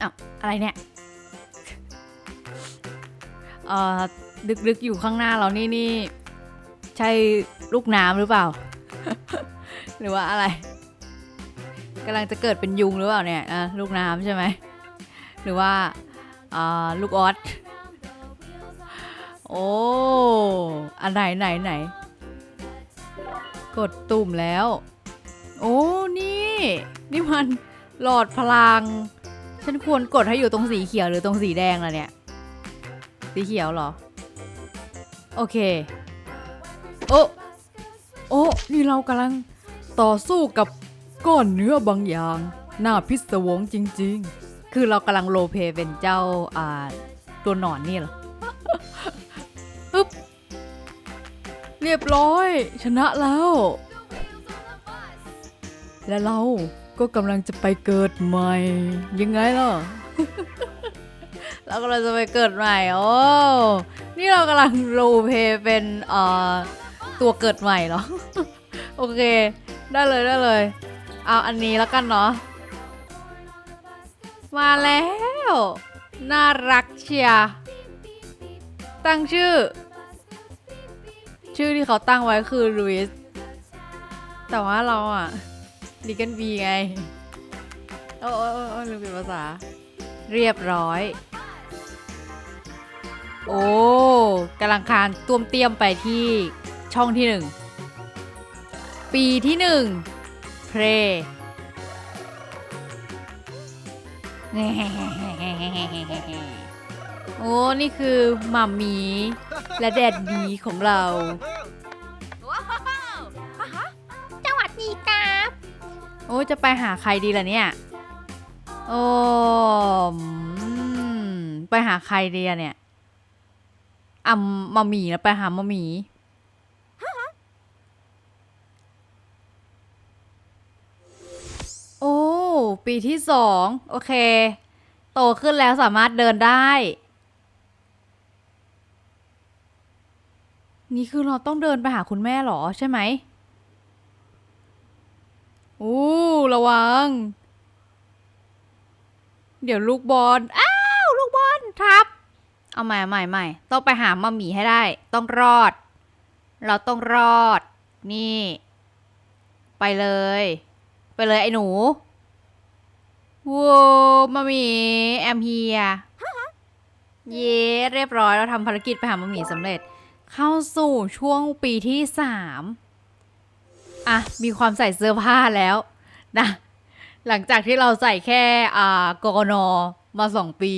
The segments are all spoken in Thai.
อ้าวอะไรเนี่ยเอ่อดึกๆอยู่ข้างหน้าเรานี่นี่ ใช่ลูกน้ำหรือเปล่า หรือว่าอะไรกำลังจะเกิดเป็นยุงหรือเปล่าเนี่ยลูกน้ำใช่ไหมหรือว่าอ่าลูกออสโอ้อันไหนไหนไหน กดตุ่มแล้ว โอ้ นี่ นี่มัน หลอดพลัง ฉันควรกดให้อยู่ตรงสีเขียวหรือตรงสีแดงล่ะเนี่ย สีเขียวเหรอ โอเค โอ้ โอ้ นี่เรากำลังต่อสู้กับก้อนเนื้อบางอย่าง หน้าพิศวงจริง ๆ คือเรากำลังโลเพเป็นเจ้า อ่า ตัวหนอนนี่เหรออึ๊บ เรียบร้อย ชนะแล้ว และเรา ก็กำลังจะไปเกิดใหม่ ยังไงล่ะ เรากำลังจะไปเกิดใหม่โอ้นี่เรากำลังรลเพเป็นเอ่อตัวเกิดใหม่เหรอ โอเค ได้เลยได้เลย เอาอันนี้แล้วกันเนาะมาแล้ว น่ารักเชียตั้งชื่อ ชื่อที่เขาตั้งไว้คือลุยส์แต่ว่าเราอะ ดีกันบีไง โอ้โอ้โอ้โอ้ลืมเปลี่ยนภาษา เรียบร้อย โอ้กำลังคานต้วมเตี้ยมไปที่ช่องที่หนึ่ง ปีที่หนึ่งเพลโอ้ นี่คือหมัมหมีและแดดดีของเรา อ้จะไปหาใครดีล่ะเนี่ย โอ้อืมไปหาใครดีอะเนี่ยอ่ำมามีแล้วไปหามามีโอ้ ปีที่สองโอเค โตขึ้นแล้วสามารถเดินได้ นี่คือเราต้องเดินไปหาคุณแม่หรอใช่ไหม อู้ระวัง เดี๋ยวลูกบอล อ้าว ลูกบอลทับ เอาใหม่ใหม่ใหม่ต้องไปหามาหมีให้ได้ ต้องรอด เราต้องรอด นี่ ไปเลย ไปเลยไอ้หนูว้ามาหมีแอมเฮีย เย้เรียบร้อยเราทำภารกิจไปหามาหมีสำเร็จ เข้าสู่ช่วงปีที่สาม อะมีความใส่เสื้อผ้าแล้วนะหลังจากที่เราใส่แค่อ่ากกนมาสองปี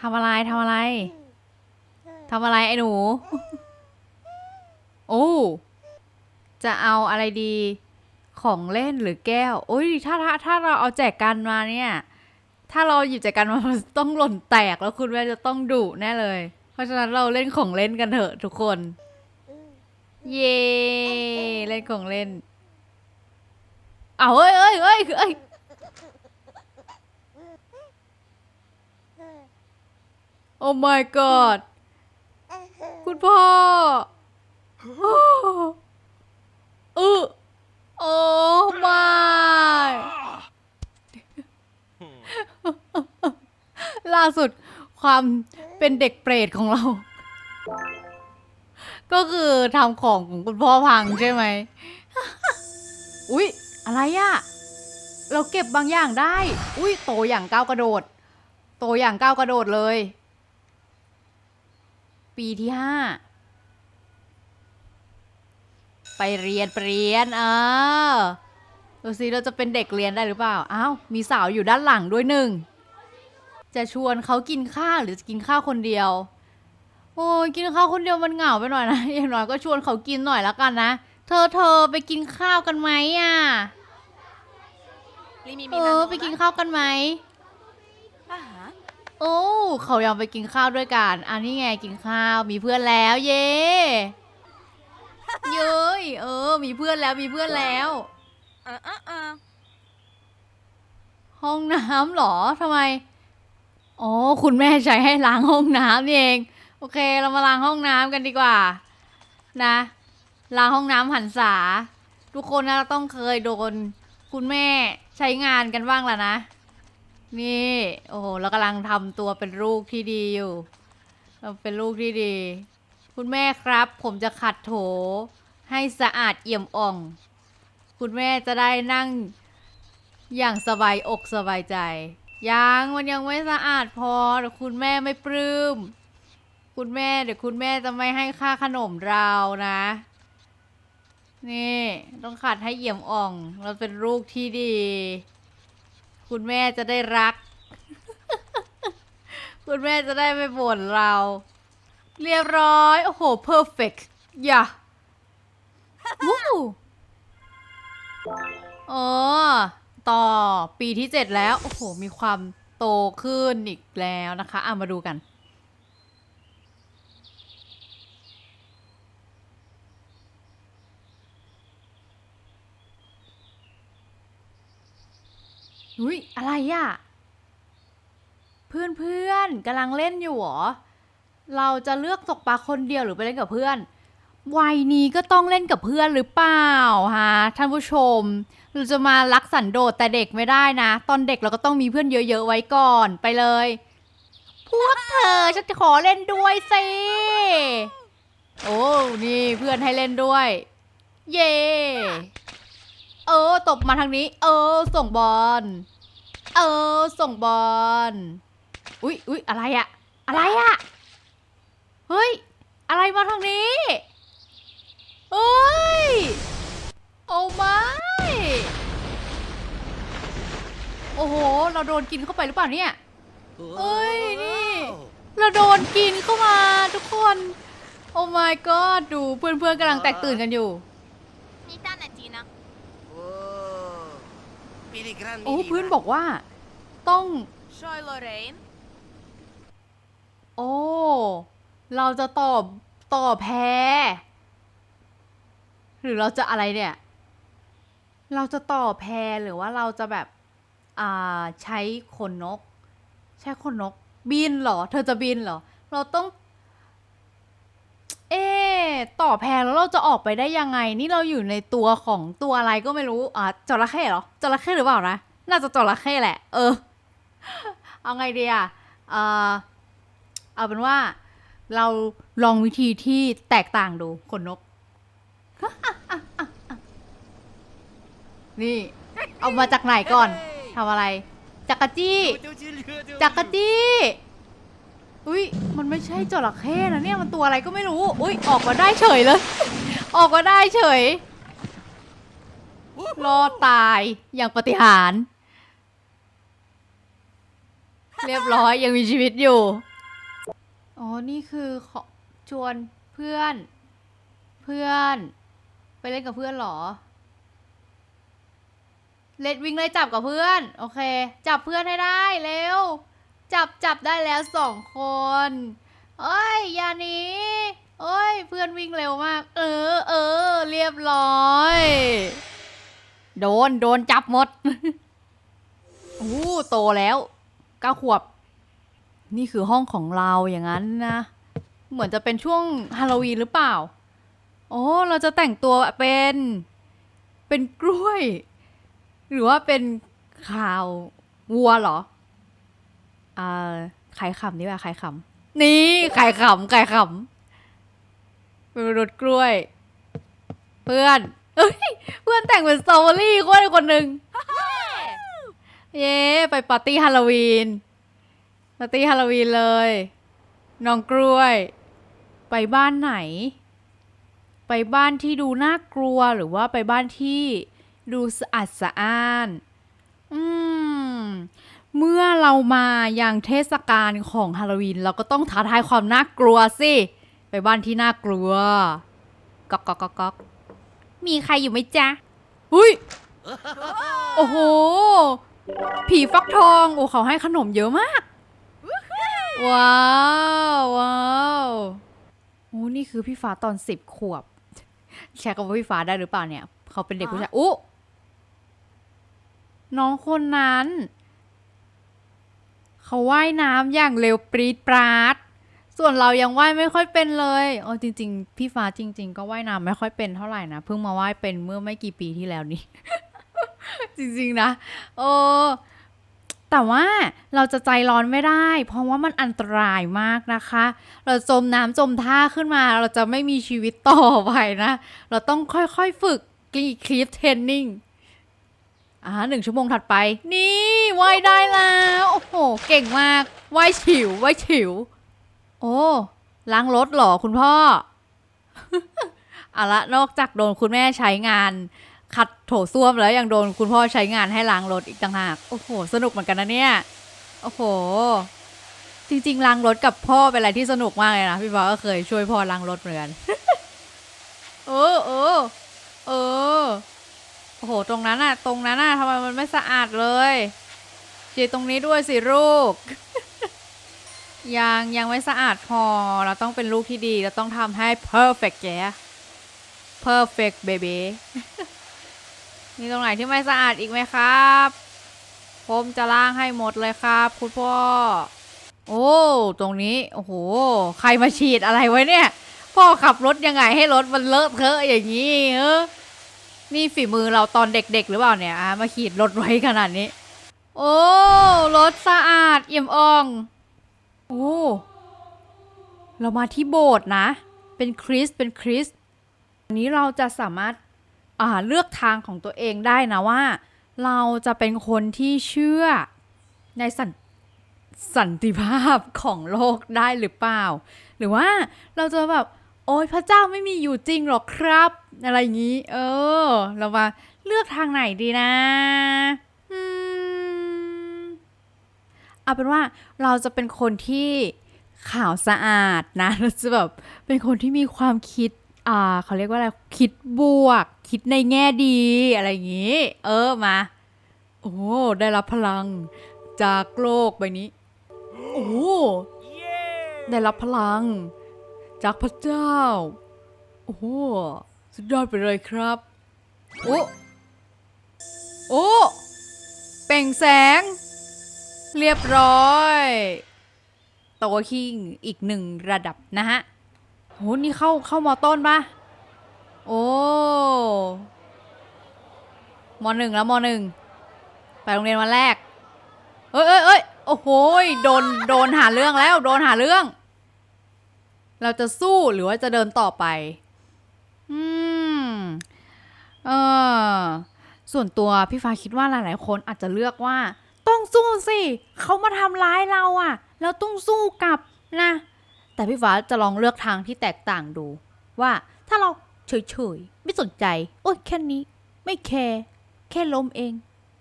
ทำอะไรทำอะไรทำอะไรไอ้หนู โอ้ จะเอาอะไรดี ของเล่นหรือแก้ว โอ้ยถ้าถ้าถ้าเราเอาแจกกันมาเนี่ย ถ้าเราหยิบแจกกันมาต้องหล่นแตกแล้วคุณแม่จะต้องดุแน่เลย เพราะฉะนั้นเราเล่นของเล่นกันเถอะทุกคน เย่เล่นของเล่นเอาเอ้ยเอ้ยเอ้ยเอ้ยโอ้ my god คุณพ่อเออโอ้ my ล่าสุดความเป็นเด็กเปรตของเรา ก็คือทำของของคุณพ่อพังใช่ไหม อุ๊ย อะไรอะเราเก็บบางอย่างได้ อุ๊ย โตอย่างก้าวกระโดด โตอย่างก้าวกระโดดเลย ปีที่ห้าไปเรียนไปเรียนเออดูสิเราจะเป็นเด็กเรียนได้หรือเปล่า อ้าว มีสาวอยู่ด้านหลังด้วยหนึ่ง จะชวนเขากินข้าวหรือจะกินข้าวคนเดียว โอ้ยกินข้าวคนเดียวมันเหงาไปหน่อยนะ อย่างน้อยก็ชวนเขากินหน่อยแล้วกันนะ เธอเธอไปกินข้าวกันไหมอะลิมีเอมีนาอโนไปกินข้าวกันไหมอ่าฮะโอ้ เขายังไปกินข้าวด้วยกัน อันนี้ไงกินข้าว มีเพื่อนแล้ว เย้เย้ยเออ มีเพื่อนแล้วมีเพื่อนแล้วเออเออเออห้องน้ำเหรอทำไม อ๋อ คุณแม่ใช้ให้ล้างห้องน้ำนี่เอง โอเคเรามาล้างห้องน้ำกันดีกว่า นะล้างห้องน้ำหันษา ทุกคนนะต้องเคยโดน คุณแม่ใช้งานกันบ้างแล่ะนะ นี่ โอ้โหเรากำลังทำตัวเป็นลูกที่ดีอยู่เราเป็นลูกที่ดี คุณแม่ครับ ผมจะขัดโถ ให้สะอาดเอี่ยมอ่อง คุณแม่จะได้นั่งอย่างสบายอกสบายใจ ยังมันยังไม่สะอาดพอคุณแม่ไม่ปลื้ม คุณแม่เดี๋ยวคุณแม่จะไม่ให้ค่าขนมเรานะ นี่ต้องขัดให้เอี่ยมอ่อง เราเป็นลูกที่ดี คุณแม่จะได้รัก คุณแม่จะได้ไม่บ่นเรา เรียบร้อย โอ้โห perfect อย่าวู้เออต่อปีที่เจ็ดแล้ว โอ้โห มีความโตขึ้นอีกแล้วนะคะอะมาดูกัน อุ้ยอะไรอะเพื่อนเพื่อนๆกำลังเล่นอยู่หรอ เราจะเลือกตกปลาคนเดียวหรือไปเล่นกับเพื่อน วัยนี้ก็ต้องเล่นกับเพื่อนหรือเปล่าฮะท่านผู้ชมเราจะมารักสันโดษแต่เด็กไม่ได้นะ ตอนเด็กเราก็ต้องมีเพื่อนเยอะๆไว้ก่อนไปเลย พวกเธอฉันจะขอเล่นด้วยสิโอ้นี่เพื่อนให้เล่นด้วย เย่ เออ ตบมาทางนี้ เออ ส่งบอล เออ ส่งบอล อุ๊ยอุ๊ยอะไรอะอะไรอะเฮ้ย อะไรมาทางนี้เฮ้ย โอ้ไม่โอ้โห เราโดนกินเข้าไปหรือเปล่าเนี่ยเอ้ย นี่ เราโดนกินเข้ามาทุกคน โอ้ my god ดูเพื่อนๆกำลังแตกตื่นกันอยู่ มีต้านาจีนะ โอ้เพื่อนบอกว่า ต้องชอยลอเรนโอ้ เราจะตอบต่อแพ้หรือเราจะอะไรเนี่ย เราจะต่อแพรหรือว่าเราจะแบบ อ่า ใช้ขนนก ใช้ขนนก บินเหรอ เธอจะบินเหรอ เราต้อง เอ๊ต่อแพรแล้วเราจะออกไปได้ยังไง นี่เราอยู่ในตัวของตัวอะไรก็ไม่รู้อ่าจระเข้เหรอจระเข้หรือเปล่านะน่าจะจระเข้แหละ เออ เอาไงดีอะเออเอาเป็นว่าเราลองวิธีที่แตกต่างดูขนนก นี่ เอามาจากไหนก่อนทำอะไร จักรจี้ จักรจี้ อุ้ยมันไม่ใช่จระเข้นะเนี่ยมันตัวอะไรก็ไม่รู้ อุ้ยออกมาได้เฉยเลย ออกมาได้เฉยรอดตายอย่างปฏิหาร เรียบร้อยยังมีชีวิตอยู่ อ๋อ นี่คือขอชวนเพื่อน เพื่อน ไปเล่นกับเพื่อนเหรอ เล็ดวิ่งไล่จับกับเพื่อน โอเค จับเพื่อนให้ได้เร็ว จับจับได้แล้วสองคนเอ้ยยานีเอ้ย เพื่อนวิ่งเร็วมาก เออเออเรียบร้อย โดนโดนจับหมดอู้โตแล้วเก้าขวบ นี่คือห้องของเราอย่างนั้นนะ เหมือนจะเป็นช่วงฮาโลวีนหรือเปล่า โอ้เราจะแต่งตัวเป็น เป็นกล้วย หรือว่าเป็นข่าววัวเหรอ อ่าขายขำดีกว่าขายขำนี่ขายขำขายขำเป็นรถกล้วย เพื่อนเอ้ยเพื่อนแต่งเป็นสตรอเบอรี่คนคนหนึ่งเย้ไปปาร์ตี้ฮาโลวีนปาร์ตี้ฮาโลวีนเลย น้องกล้วย ไปบ้านไหน ไปบ้านที่ดูน่ากลัวหรือว่าไปบ้านที่ดูสะอาดสะอ้าน อืม เมื่อเรามาอย่างเทศกาลของฮาโลวีนเราก็ต้องท้าทายความน่ากลัวสิ ไปบ้านที่น่ากลัวก๊อกก๊อกก๊อกก๊อกมีใครอยู่ไหมจ๊ะหุ้ยโอ้โห ผีฟักทอง โอ้เขาให้ขนมเยอะมาก ว้าวว้าวโอ้นี่คือพี่ฟ้าตอนสิบขวบใช้คำว่าพี่ฟ้าได้หรือเปล่าเนี่ย เขาเป็นเด็กผู้ชายอุ๊น้องคนนั้น เขาว่ายน้ำอย่างเร็วปรีดปราด ส่วนเรายังว่ายไม่ค่อยเป็นเลยเออจริง ๆ พี่ฟ้าจริง ๆ ก็ว่ายน้ำไม่ค่อยเป็นเท่าไหร่นะ เพิ่งมาว่ายเป็นเมื่อไม่กี่ปีที่แล้วนี้จริงๆนะเออแต่ว่าเราจะใจร้อนไม่ได้ เพราะว่ามันอันตรายมากนะคะ เราจมน้ำจมท่าขึ้นมา เราจะไม่มีชีวิตต่อไปนะ เราต้องค่อยๆฝึกกรีคลิปเทรนนิ่ง อ่าหนึ่งชั่วโมงถัดไป นี่ว่ายได้แล้ว โอ้โห เก่งมากว่ายฉิวว่ายฉิว โอ้ล้างรถเหรอคุณพ่อเอาละนอกจากโดนคุณแม่ใช้งานขัดโถส้วมแล้วยังโดนคุณพ่อใช้งานให้ล้างรถอีกต่างหาก โอ้โห สนุกเหมือนกันนะเนี่ย โอ้โห จริงๆล้างรถกับพ่อเป็นอะไรที่สนุกมากเลยนะพี่ฟ้าก็เคยช่วยพ่อล้างรถเหมือนกันเออเออเออโอ้โห ตรงนั้นอะตรงนั้นอะทำไมมันไม่สะอาดเลยจีตรงนี้ด้วยสิลูก ยังยังไม่สะอาดพอ เราต้องเป็นลูกที่ดี เราต้องทำให้ perfect แก perfect baby มีตรงไหนที่ไม่สะอาดอีกไหมครับ ผมจะล้างให้หมดเลยครับ คุณพ่อ โอ้ ตรงนี้ โอ้โห ใครมาฉีดอะไรไว้เนี่ย พ่อขับรถยังไงให้รถมันเลอะเทอะอย่างนี้เออ นี่ฝีมือเราตอนเด็กๆ หรือเปล่าเนี่ยมาขีดรถไว้ขนาดนี้ โอ้รถสะอาดเอี่ยมอ่อง โอ้เรามาที่โบสถ์นะ เป็นคริสเป็นคริสอันนี้เราจะสามารถอ่าเลือกทางของตัวเองได้นะว่า เราจะเป็นคนที่เชื่อในสันสันติภาพของโลกได้หรือเปล่า หรือว่าเราจะแบบ โอ้ยพระเจ้าไม่มีอยู่จริงหรอกครับ อะไรอย่างนี้ เออ เรามาเลือกทางไหนดีนะอืมเอาเป็นว่าเราจะเป็นคนที่ขาวสะอาดนะเราจะแบบเป็นคนที่มีความคิด อ่าเขาเรียกว่าอะไร คิดบวก คิดในแง่ดี อะไรอย่างนี้ เออมา โอ้ ได้รับพลังจากโลกใบนี้ โอ้ ได้รับพลัง จากพระเจ้า โอ้โหสุดยอดไปเลยครับ โอ้โอ้เป่งแสง เรียบร้อยโตคิงอีกหนึ่งระดับนะฮะโหนี่เข้าเข้ามอต้นปะโอ้มหนึ่งแล้วมหนึ่งไปโรงเรียนวันแรก เอ้ยเอ้ยเอ้ยโอ้โหโดนโดนหาเรื่องแล้ว โดนหาเรื่อง เราจะสู้หรือว่าจะเดินต่อไป อืม เออ ส่วนตัวพี่ฟ้าคิดว่าหลาย ๆ คนอาจจะเลือกว่า ต้องสู้สิเขามาทำร้ายเราอะ่ะ เราต้องสู้กลับนะ แต่พี่ฟ้าจะลองเลือกทางที่แตกต่างดู ว่าถ้าเราเฉย ๆ ไม่สนใจ โอ้ยแค่นี้ ไม่แคร์แค่ล้มเอง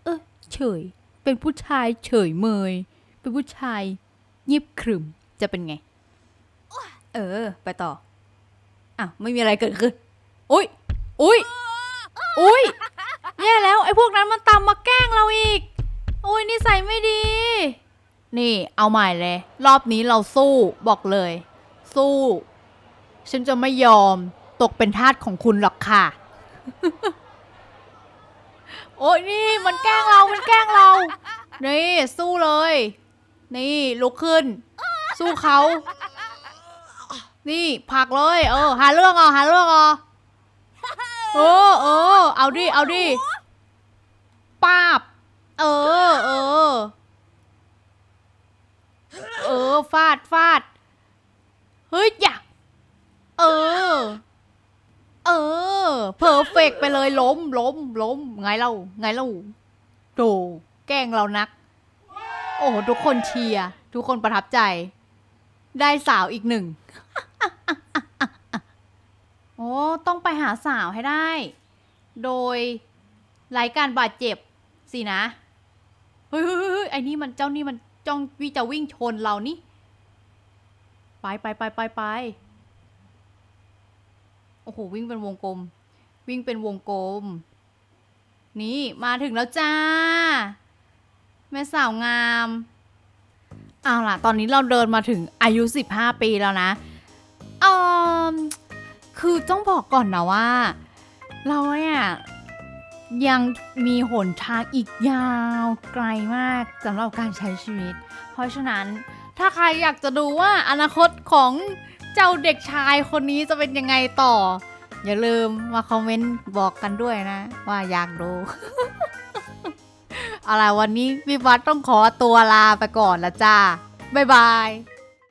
เออเฉย เป็นผู้ชายเฉยเมย เป็นผู้ชายเงียบขรึมจะเป็นไง เออ ไปต่ออ้าวไม่มีอะไรเกิดขึ้น อุ้ย อุ้ย อุ้ย แย่แล้ว ไอ้พวกนั้นมันตามมาแกล้งเราอีกโอ้ยนิสัยไม่ดี นี่ เอาใหม่เลย รอบนี้เราสู้บอกเลย สู้ ฉันจะไม่ยอมตกเป็นทาสของคุณหรอกค่ะ โอ้ยนี่มันแกล้งเรา มันแกล้งเรา นี่ สู้เลย นี่ลุกขึ้น สู้เขา นี่ผลักเลยเออหาเรื่องอะหาเรื่องอะเออเออเอาดิเอาดิป้าบเออเออเออฟาดฟาดเฮ้ยอย่าเออ เออเพอร์เฟกไปเลยล้มล้มล้มไงเล่าไงเล่าโดแกล้งเรานัก โอ้โหทุกคนเชียร์ทุกคนประทับใจ ได้สาวอีกหนึ่ง โอ้ต้องไปหาสาวให้ได้ โดยไร้การบาดเจ็บสินะ เฮ้ยเฮ้ยไอ้นี่มันเจ้านี่มันจ้องวิจะวิ่งชนเรานี่ ไปไปไปไปไปโอ้โหวิ่งเป็นวงกลม วิ่งเป็นวงกลม นี่มาถึงแล้วจ้า แม่สาวงามเอาล่ะ ตอนนี้เราเดินมาถึงอายุ 15 ปีแล้วนะ เออคือต้องบอกก่อนนะว่า เราเนี่ยยังมีหนทางอีกยาวไกลมากสำหรับการใช้ชีวิต เพราะฉะนั้นถ้าใครอยากจะดูว่าอนาคตของเจ้าเด็กชายคนนี้จะเป็นยังไงต่อ อย่าลืมมาคอมเมนต์บอกกันด้วยนะ ว่าอยากดู อะไรวันนี้พี่บัสต้องขอตัวลาไปก่อนละจ้า บ๊ายบาย